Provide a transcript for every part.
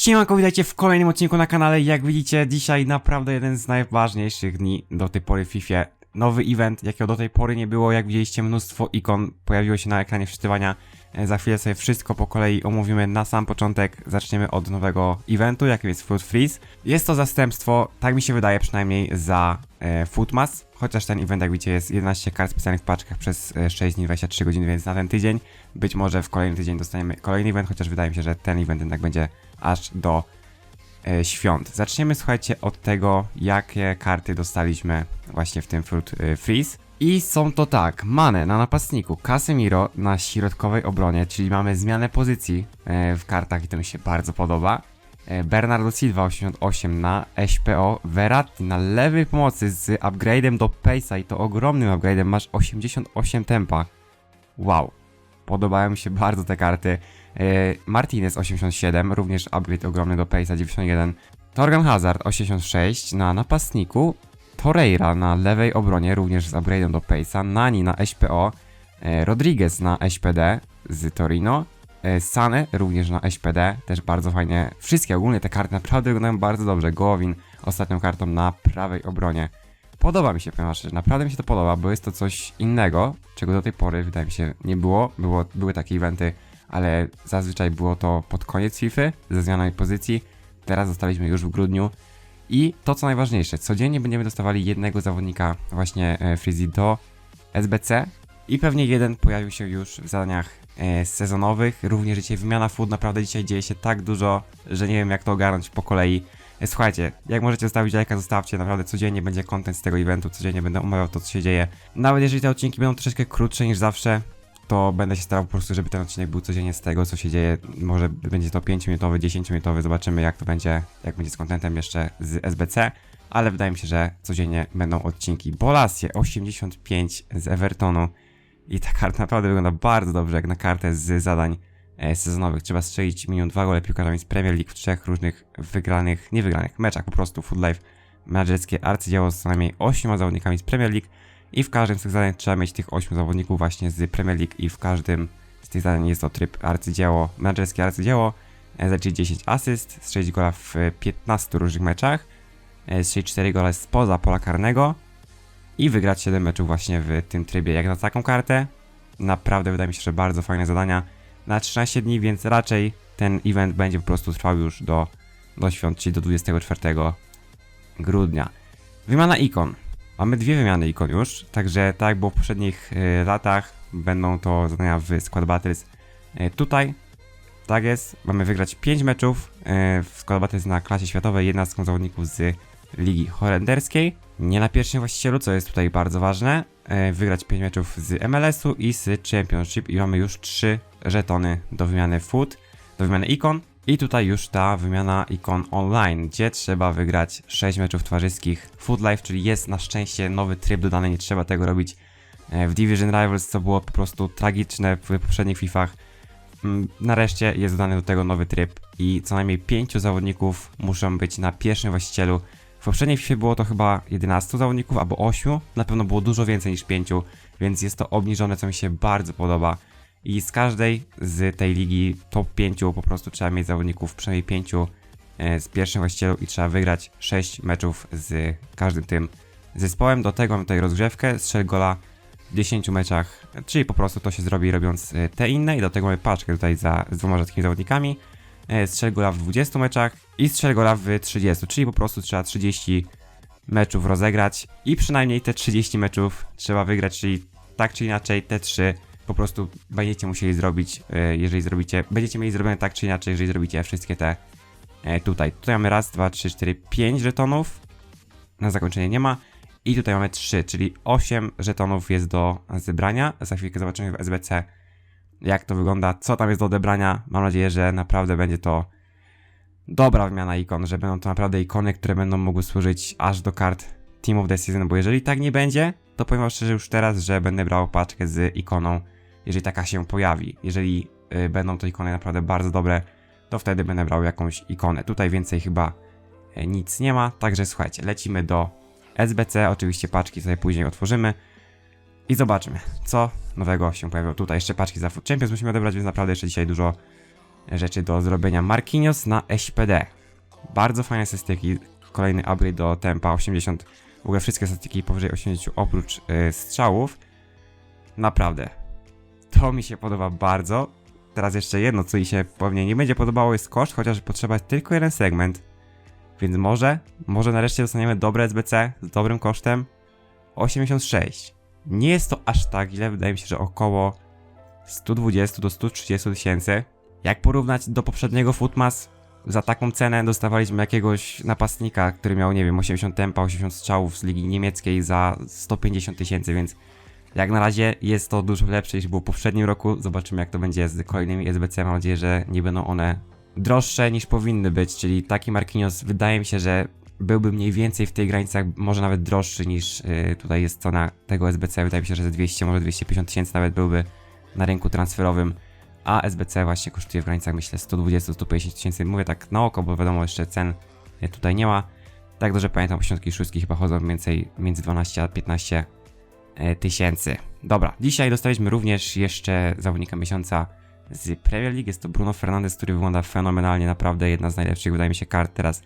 Siemanko, witajcie w kolejnym odcinku na kanale. Jak widzicie, dzisiaj naprawdę jeden z najważniejszych dni do tej pory w FIFA. Nowy event, jakiego do tej pory nie było. Jak widzieliście, mnóstwo ikon pojawiło się na ekranie wczytywania. E, Za chwilę sobie wszystko po kolei omówimy na sam początek. Zaczniemy od nowego eventu, jakim jest Food Freeze. Jest to zastępstwo, tak mi się wydaje przynajmniej, za e, Foodmas. Chociaż ten event, jak widzicie, jest 11 kart specjalnych w paczkach przez e, 6 dni, 23 godziny, więc na ten tydzień. Być może w kolejny tydzień dostaniemy kolejny event, chociaż wydaje mi się, że ten event jednak będzie aż do e, świąt. Zaczniemy, słuchajcie, od tego, jakie karty dostaliśmy właśnie w tym Fruit e, Freeze. I są to tak, Mane na napastniku, Casemiro na środkowej obronie, czyli mamy zmianę pozycji e, w kartach i to mi się bardzo podoba. E, Bernardo Silva 88 na SPO, Verratti na lewej pomocy z upgrade'em do Pace'a i to ogromnym upgrade'em, masz 88 tempa. Wow, podobają mi się bardzo te karty. E, Martinez 87, również upgrade ogromny do Pace'a 91. Torgan Hazard 86 na napastniku. Torreira na lewej obronie, również z upgrade'em do Pace'a. Nani na SPO. E, Rodriguez na SPD z Torino. E, Sane również na SPD, też bardzo fajnie. Wszystkie ogólnie te karty naprawdę wyglądają bardzo dobrze. Gołowin ostatnią kartą na prawej obronie. Podoba mi się, szczerze, naprawdę mi się to podoba, bo jest to coś innego, czego do tej pory wydaje mi się nie było. było były takie eventy, ale zazwyczaj było to pod koniec FIFA ze zmianą pozycji. Teraz dostaliśmy już w grudniu. I to co najważniejsze, codziennie będziemy dostawali jednego zawodnika właśnie e, Freezy do SBC i pewnie jeden pojawił się już w zadaniach e, sezonowych. Również dzisiaj wymiana food, naprawdę dzisiaj dzieje się tak dużo, że nie wiem jak to ogarnąć po kolei. E, Słuchajcie, jak możecie zostawić lajka, zostawcie, naprawdę codziennie będzie content z tego eventu, codziennie będę omawiał to, co się dzieje. Nawet jeżeli te odcinki będą troszeczkę krótsze niż zawsze, to będę się starał po prostu, żeby ten odcinek był codziennie z tego, co się dzieje. Może będzie to 5-minutowy, 10-minutowy, zobaczymy jak to będzie, jak będzie z contentem jeszcze z SBC. Ale wydaje mi się, że codziennie będą odcinki. Bolasie 85 z Evertonu. I ta karta naprawdę wygląda bardzo dobrze, jak na kartę z zadań e, sezonowych. Trzeba strzelić minimum dwa gole piłkarzami z Premier League w trzech różnych wygranych, nie wygranych meczach, po prostu Food Life menedżerskie arcydzieło z co najmniej 8 zawodnikami z Premier League i w każdym z tych zadań trzeba mieć tych 8 zawodników właśnie z Premier League i w każdym z tych zadań jest to tryb arcydzieło, menedżerskie arcydzieło, e, zaliczyć 10 asyst, strzelić gola w e, 15 różnych meczach, e, strzelić 4 gole spoza pola karnego i wygrać 7 meczów właśnie w tym trybie. Jak na taką kartę, naprawdę wydaje mi się, że bardzo fajne zadania na 13 dni, więc raczej ten event będzie po prostu trwał już do, do świąt, czyli do 24 grudnia. Wymiana ikon. Mamy dwie wymiany ikon już, także tak jak było w poprzednich e, latach, będą to zadania w Squad Battles. E, tutaj, tak jest, mamy wygrać 5 meczów e, w Squad Battles na klasie światowej, 11 zawodników z Ligi Holenderskiej. Nie na pierwszym właścicielu, co jest tutaj bardzo ważne. Wygrać 5 meczów z MLS-u i z Championship i mamy już 3 żetony do wymiany food, do wymiany ikon. I tutaj już ta wymiana ikon online, gdzie trzeba wygrać 6 meczów towarzyskich Food Life, czyli jest na szczęście nowy tryb dodany, nie trzeba tego robić e, w Division Rivals, co było po prostu tragiczne w poprzednich FIFach. Mm, Nareszcie jest dodany do tego nowy tryb i co najmniej 5 zawodników muszą być na pierwszym właścicielu. W poprzedniej FIFA było to chyba 11 zawodników albo 8, na pewno było dużo więcej niż 5, więc jest to obniżone, co mi się bardzo podoba. I z każdej z tej ligi top 5 po prostu trzeba mieć zawodników, przynajmniej 5 e, z pierwszym właścicielu i trzeba wygrać 6 meczów z każdym tym zespołem. Do tego mamy tutaj rozgrzewkę, strzel gola w 10 meczach, czyli po prostu to się zrobi robiąc e, te inne i do tego mamy paczkę tutaj za, z dwoma rzadkimi zawodnikami. E, Strzel gola w 20 meczach i strzel gola w 30, czyli po prostu trzeba 30 meczów rozegrać i przynajmniej te 30 meczów trzeba wygrać, czyli tak czy inaczej te 3 po prostu będziecie musieli zrobić, e, jeżeli zrobicie, będziecie mieli zrobione tak czy inaczej, jeżeli zrobicie wszystkie te e, tutaj. Tutaj mamy raz, dwa, trzy, cztery, pięć żetonów, na zakończenie nie ma i tutaj mamy 3, czyli 8 żetonów jest do zebrania. Za chwilkę zobaczymy w SBC jak to wygląda, co tam jest do odebrania. Mam nadzieję, że naprawdę będzie to dobra wymiana ikon, że będą to naprawdę ikony, które będą mogły służyć aż do kart Team of the Season, bo jeżeli tak nie będzie, to powiem szczerze już teraz, że będę brał paczkę z ikoną, jeżeli taka się pojawi. Jeżeli y, będą to ikony naprawdę bardzo dobre, to wtedy będę brał jakąś ikonę. Tutaj więcej chyba y, nic nie ma, także słuchajcie, lecimy do SBC, oczywiście paczki sobie później otworzymy i zobaczymy, co nowego się pojawiło. Tutaj jeszcze paczki za Food Champions musimy odebrać, więc naprawdę jeszcze dzisiaj dużo rzeczy do zrobienia. Marquinhos na SPD. Bardzo fajne statystyki. Kolejny upgrade do tempa 80. W ogóle wszystkie statystyki powyżej 80 oprócz y, strzałów. Naprawdę. To mi się podoba bardzo. Teraz jeszcze jedno, co mi się pewnie nie będzie podobało, jest koszt, chociaż potrzeba tylko jeden segment. Więc może, może nareszcie dostaniemy dobre SBC z dobrym kosztem. 86. Nie jest to aż tak źle, wydaje mi się, że około 120 do 130 tysięcy. Jak porównać do poprzedniego Footmas, za taką cenę dostawaliśmy jakiegoś napastnika, który miał, nie wiem, 80 tempa, 80 strzałów z ligi niemieckiej za 150 tysięcy, więc jak na razie jest to dużo lepsze niż było w poprzednim roku. Zobaczymy jak to będzie z kolejnymi SBC. Mam nadzieję, że nie będą one droższe niż powinny być, czyli taki Marquinhos wydaje mi się, że byłby mniej więcej w tych granicach, może nawet droższy niż yy, tutaj jest cena tego SBC. Wydaje mi się, że ze 200, może 250 tysięcy nawet byłby na rynku transferowym. A SBC właśnie kosztuje w granicach myślę 120-150 tysięcy. Mówię tak na oko, bo wiadomo jeszcze cen y, tutaj nie ma. Tak dobrze pamiętam, osiądki i szóstki chyba chodzą więcej między 12 a 15 e, tysięcy. Dobra, dzisiaj dostaliśmy również jeszcze zawodnika miesiąca z Premier League. Jest to Bruno Fernandes, który wygląda fenomenalnie, naprawdę jedna z najlepszych, wydaje mi się, kart teraz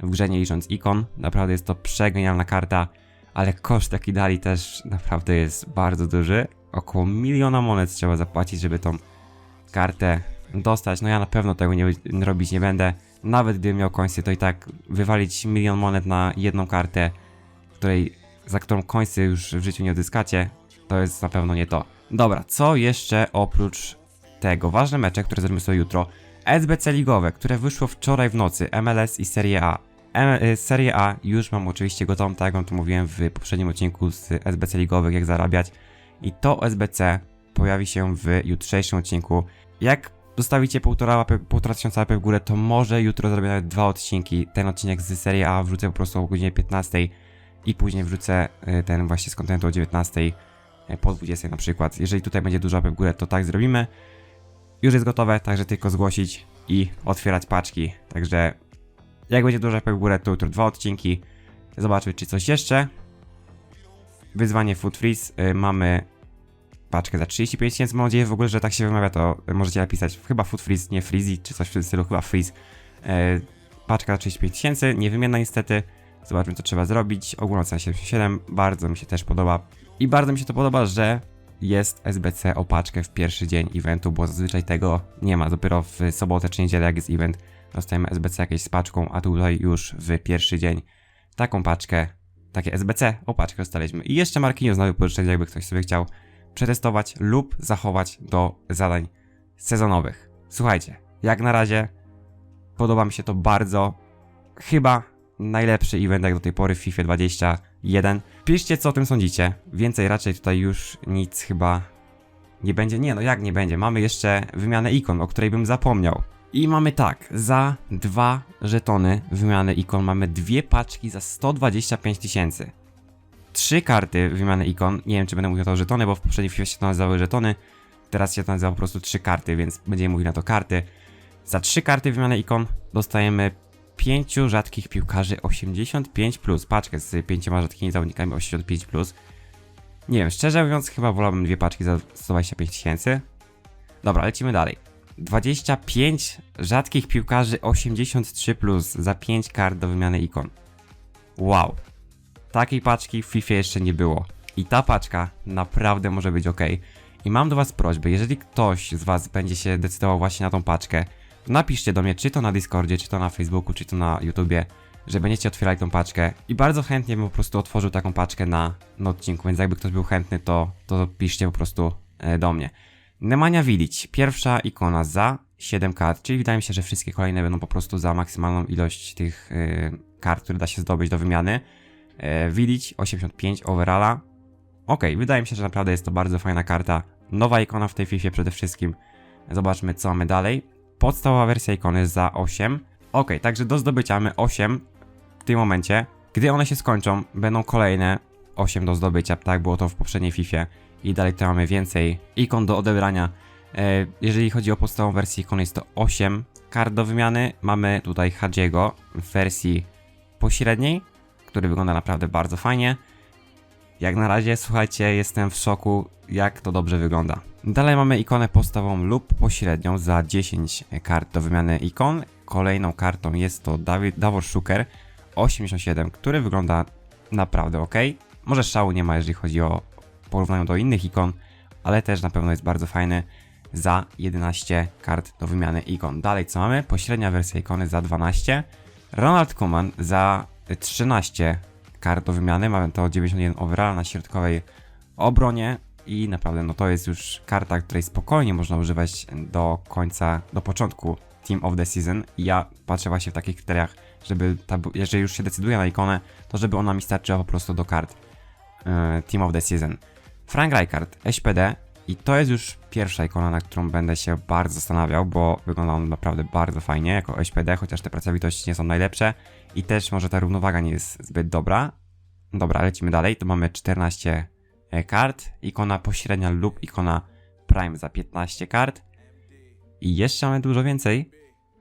w grze, nie licząc ikon. Naprawdę jest to przegenialna karta, ale koszt jaki dali też naprawdę jest bardzo duży. Około miliona monet trzeba zapłacić, żeby tą kartę dostać. No ja na pewno tego nie robić nie będę. Nawet gdybym miał końce, to i tak wywalić milion monet na jedną kartę, której, za którą końce już w życiu nie odzyskacie, to jest na pewno nie to. Dobra, co jeszcze oprócz tego? Ważne mecze, które zrobimy sobie jutro. SBC ligowe, które wyszło wczoraj w nocy, MLS i Serie A. M y, Serie A już mam oczywiście gotową, tak jak wam to mówiłem w poprzednim odcinku z SBC ligowych, jak zarabiać. I to SBC pojawi się w jutrzejszym odcinku. Jak dostawicie półtora, łapy, półtora tysiąca łapek w górę, to może jutro zrobię nawet dwa odcinki. Ten odcinek z Serie A wrzucę po prostu o godzinie 15 i później wrzucę y, ten właśnie z kontentu o 19 y, po 20 na przykład. Jeżeli tutaj będzie dużo łapek w górę, to tak zrobimy. Już jest gotowe, także tylko zgłosić i otwierać paczki. Także jak będzie dużo łapek w górę, to jutro dwa odcinki. Zobaczmy, czy coś jeszcze. Wyzwanie Food Freeze. Y, mamy paczkę za 35 tysięcy. Mam nadzieję w ogóle, że tak się wymawia, to możecie napisać chyba Food Freeze, nie Freezy, czy coś w tym stylu, chyba Freeze. Paczka za 35 tysięcy, niewymienna niestety. Zobaczmy, co trzeba zrobić. Ogólna cena 77, bardzo mi się też podoba. I bardzo mi się to podoba, że jest SBC o paczkę w pierwszy dzień eventu, bo zazwyczaj tego nie ma. Dopiero w sobotę czy niedzielę, jak jest event, dostajemy SBC jakieś z paczką, a tutaj już w pierwszy dzień taką paczkę, takie SBC o paczkę dostaliśmy. I jeszcze Marquinhos na wypożyczenie, jakby ktoś sobie chciał przetestować lub zachować do zadań sezonowych. Słuchajcie, jak na razie podoba mi się to bardzo. Chyba najlepszy event jak do tej pory w FIFA 21. Piszcie co o tym sądzicie. Więcej raczej tutaj już nic chyba nie będzie. Nie no jak nie będzie. Mamy jeszcze wymianę ikon, o której bym zapomniał. I mamy tak, za dwa żetony wymiany ikon mamy dwie paczki za 125 tysięcy trzy karty wymiany ikon. Nie wiem, czy będę mówił to żetony, bo w poprzedniej chwili się to nazywały żetony. Teraz się to nazywa po prostu trzy karty, więc będziemy mówić na to karty. Za trzy karty wymiany ikon dostajemy pięciu rzadkich piłkarzy 85+, plus, paczkę z pięcioma rzadkimi zawodnikami 85+. Plus. Nie wiem, szczerze mówiąc, chyba wolałbym dwie paczki za 125 tysięcy. Dobra, lecimy dalej. 25 rzadkich piłkarzy 83+, plus za 5 kart do wymiany ikon. Wow. Takiej paczki w FIFA jeszcze nie było. I ta paczka naprawdę może być ok. I mam do was prośbę, jeżeli ktoś z was będzie się decydował właśnie na tą paczkę, napiszcie do mnie, czy to na Discordzie, czy to na Facebooku, czy to na YouTubie, że będziecie otwierali tą paczkę i bardzo chętnie bym po prostu otworzył taką paczkę na, na odcinku, więc jakby ktoś był chętny, to, to piszcie po prostu e, do mnie. Nemanja Vilic, pierwsza ikona za 7 kart, czyli wydaje mi się, że wszystkie kolejne będą po prostu za maksymalną ilość tych e, kart, które da się zdobyć do wymiany. E, Village 85 overalla. Ok, wydaje mi się, że naprawdę jest to bardzo fajna karta. Nowa ikona w tej FIFA przede wszystkim. Zobaczmy co mamy dalej. Podstawowa wersja ikony za 8. Ok, także do zdobycia mamy 8 w tym momencie. Gdy one się skończą, będą kolejne 8 do zdobycia, tak było to w poprzedniej FIFA. I dalej tu mamy więcej ikon do odebrania. E, jeżeli chodzi o podstawową wersję ikony, jest to 8 kart do wymiany. Mamy tutaj Hadziego w wersji pośredniej który wygląda naprawdę bardzo fajnie. Jak na razie, słuchajcie, jestem w szoku, jak to dobrze wygląda. Dalej mamy ikonę podstawową lub pośrednią za 10 kart do wymiany ikon. Kolejną kartą jest to David, Davor Szuker 87, który wygląda naprawdę ok. Może szału nie ma, jeżeli chodzi o porównaniu do innych ikon, ale też na pewno jest bardzo fajny za 11 kart do wymiany ikon. Dalej co mamy? Pośrednia wersja ikony za 12. Ronald Koeman za 13 kart do wymiany. Mamy to 91 overall na środkowej obronie i naprawdę no to jest już karta, której spokojnie można używać do końca, do początku Team of the Season i ja patrzę właśnie w takich kryteriach, żeby ta, jeżeli już się decyduję na ikonę, to żeby ona mi starczyła po prostu do kart e, Team of the Season. Frank Rijkaard, SPD i to jest już pierwsza ikona, na którą będę się bardzo zastanawiał, bo wygląda on naprawdę bardzo fajnie jako SPD, chociaż te pracowitości nie są najlepsze i też może ta równowaga nie jest zbyt dobra. Dobra, lecimy dalej. Tu mamy 14 e, kart, ikona pośrednia lub ikona Prime za 15 kart. I jeszcze mamy dużo więcej.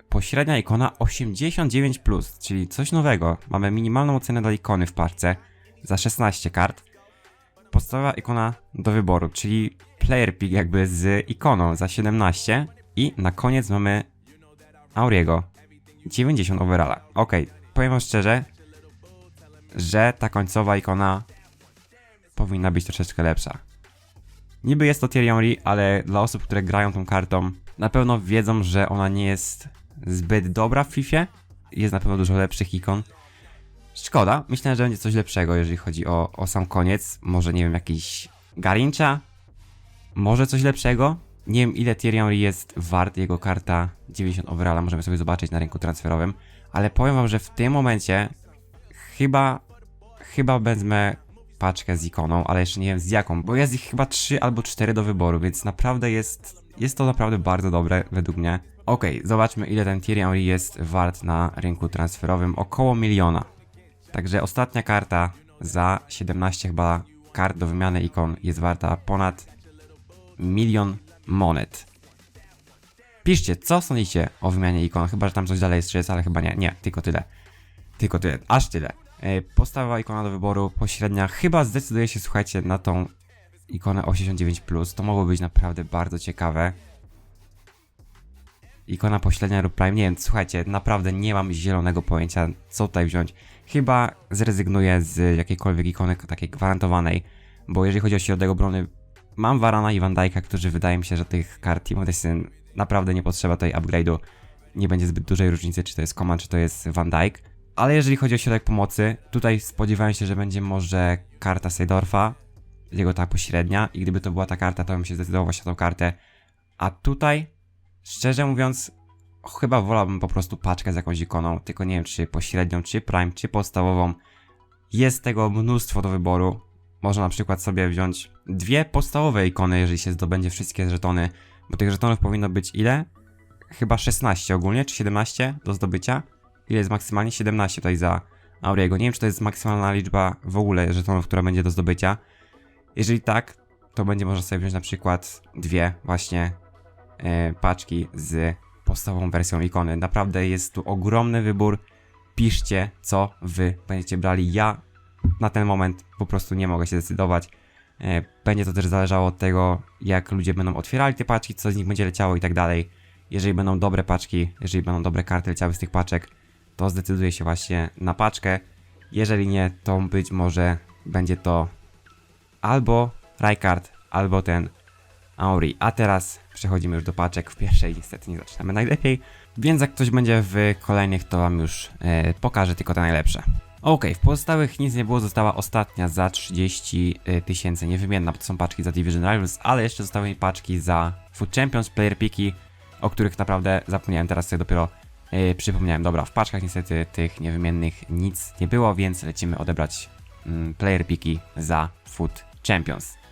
Pośrednia ikona 89+, czyli coś nowego. Mamy minimalną ocenę dla ikony w parce za 16 kart. Podstawowa ikona do wyboru, czyli player pick jakby z ikoną za 17. I na koniec mamy Auriego 90 overalla. Ok, powiem wam szczerze, że ta końcowa ikona powinna być troszeczkę lepsza. Niby jest to Thierry ale dla osób, które grają tą kartą, na pewno wiedzą, że ona nie jest zbyt dobra w FIFA. Jest na pewno dużo lepszych ikon. Szkoda, myślałem, że będzie coś lepszego, jeżeli chodzi o, o sam koniec. Może, nie wiem, jakiś Garincha? Może coś lepszego? Nie wiem, ile Thierry Henry jest wart jego karta 90 overalla, możemy sobie zobaczyć na rynku transferowym. Ale powiem wam, że w tym momencie chyba, chyba wezmę paczkę z ikoną, ale jeszcze nie wiem z jaką, bo jest ich chyba 3 albo 4 do wyboru, więc naprawdę jest, jest to naprawdę bardzo dobre według mnie. Okej, zobaczmy ile ten Thierry Henry jest wart na rynku transferowym, około miliona. Także ostatnia karta za 17 chyba kart do wymiany ikon jest warta ponad milion monet. Piszcie, co sądzicie o wymianie ikon, chyba, że tam coś dalej jeszcze jest, ale chyba nie, nie, tylko tyle. Tylko tyle, aż tyle. E, Podstawowa ikona do wyboru, pośrednia, chyba zdecyduje się, słuchajcie, na tą ikonę 89+, to mogło być naprawdę bardzo ciekawe. Ikona pośrednia lub prime, nie wiem, słuchajcie, naprawdę nie mam zielonego pojęcia, co tutaj wziąć. Chyba zrezygnuję z jakiejkolwiek ikony takiej gwarantowanej, bo jeżeli chodzi o środek obrony, mam Varana i Van Dijk'a, którzy wydaje mi się, że tych kart Team Season naprawdę nie potrzeba tutaj upgrade'u. Nie będzie zbyt dużej różnicy, czy to jest Coman, czy to jest Van Dijk. Ale jeżeli chodzi o środek pomocy, tutaj spodziewałem się, że będzie może karta Seydorfa, jego ta pośrednia i gdyby to była ta karta, to bym się zdecydował właśnie na tą kartę. A tutaj, szczerze mówiąc, chyba wolałbym po prostu paczkę z jakąś ikoną, tylko nie wiem czy pośrednią, czy prime, czy podstawową. Jest tego mnóstwo do wyboru. Można na przykład sobie wziąć dwie podstawowe ikony, jeżeli się zdobędzie wszystkie żetony, bo tych żetonów powinno być ile? Chyba 16 ogólnie, czy 17 do zdobycia? Ile jest maksymalnie? 17 tutaj za Auriego. Nie wiem, czy to jest maksymalna liczba w ogóle żetonów, która będzie do zdobycia. Jeżeli tak, to będzie można sobie wziąć na przykład dwie właśnie paczki z podstawową wersją ikony. Naprawdę jest tu ogromny wybór. Piszcie, co wy będziecie brali. Ja na ten moment po prostu nie mogę się zdecydować. E, Będzie to też zależało od tego, jak ludzie będą otwierali te paczki, co z nich będzie leciało i tak dalej. Jeżeli będą dobre paczki, jeżeli będą dobre karty leciały z tych paczek, to zdecyduję się właśnie na paczkę. Jeżeli nie, to być może będzie to albo Rijkaard, albo ten Auri. A teraz przechodzimy już do paczek. W pierwszej niestety nie zaczynamy najlepiej, więc jak ktoś będzie w kolejnych, to wam już e, pokażę tylko te najlepsze. Ok, w pozostałych nic nie było, została ostatnia za 30 tysięcy niewymienna, bo to są paczki za Division Rivals, ale jeszcze zostały mi paczki za Food Champions, Player Piki, o których naprawdę zapomniałem, teraz sobie dopiero e, przypomniałem. Dobra, w paczkach niestety tych niewymiennych nic nie było, więc lecimy odebrać mm, Player Piki za Food Champions.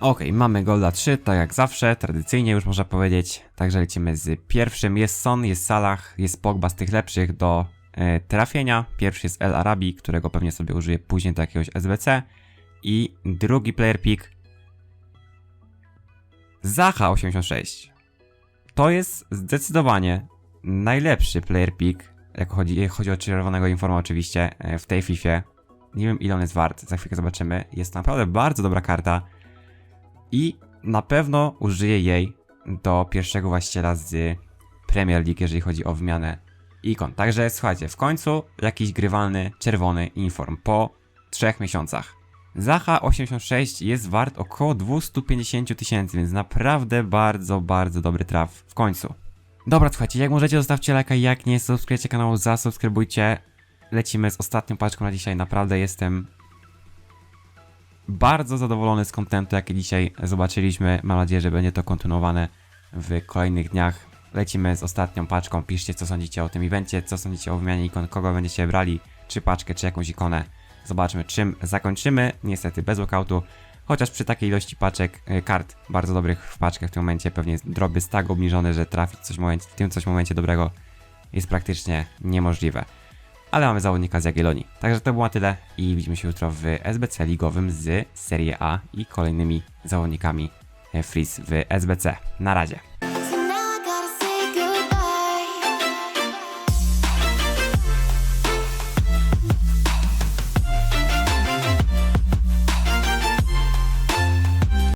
Ok, mamy Golda 3, tak jak zawsze, tradycyjnie już można powiedzieć. Także lecimy z pierwszym. Jest Son, jest Salah, jest Pogba z tych lepszych do e, trafienia. Pierwszy jest El Arabi, którego pewnie sobie użyję później do jakiegoś SBC. I drugi player pick Zaha 86. To jest zdecydowanie najlepszy player pick, jak chodzi, chodzi o czerwonego informa oczywiście, e, w tej FIFA. Nie wiem ile on jest wart, za chwilkę zobaczymy. Jest naprawdę bardzo dobra karta. I na pewno użyję jej do pierwszego właściciela z Premier League, jeżeli chodzi o wymianę ikon. Także słuchajcie, w końcu jakiś grywalny czerwony inform po trzech miesiącach. Zaha 86 jest wart około 250 tysięcy, więc naprawdę bardzo, bardzo dobry traf w końcu. Dobra, słuchajcie, jak możecie zostawcie lajka, jak nie subskrybujecie kanału, zasubskrybujcie. Lecimy z ostatnią paczką na dzisiaj, naprawdę jestem bardzo zadowolony z kontentu, jaki dzisiaj zobaczyliśmy. Mam nadzieję, że będzie to kontynuowane w kolejnych dniach. Lecimy z ostatnią paczką. Piszcie, co sądzicie o tym evencie, co sądzicie o wymianie ikon, kogo będziecie brali, czy paczkę, czy jakąś ikonę. Zobaczmy, czym zakończymy. Niestety bez walkoutu, chociaż przy takiej ilości paczek, y, kart bardzo dobrych w paczkach w tym momencie pewnie drop jest tak obniżony, że trafić coś w, momencie, w tym coś momencie dobrego jest praktycznie niemożliwe. Ale mamy zawodnika z Jagiellonii. Także to było na tyle i widzimy się jutro w SBC ligowym z Serie A i kolejnymi zawodnikami e, Freeze w SBC. Na razie.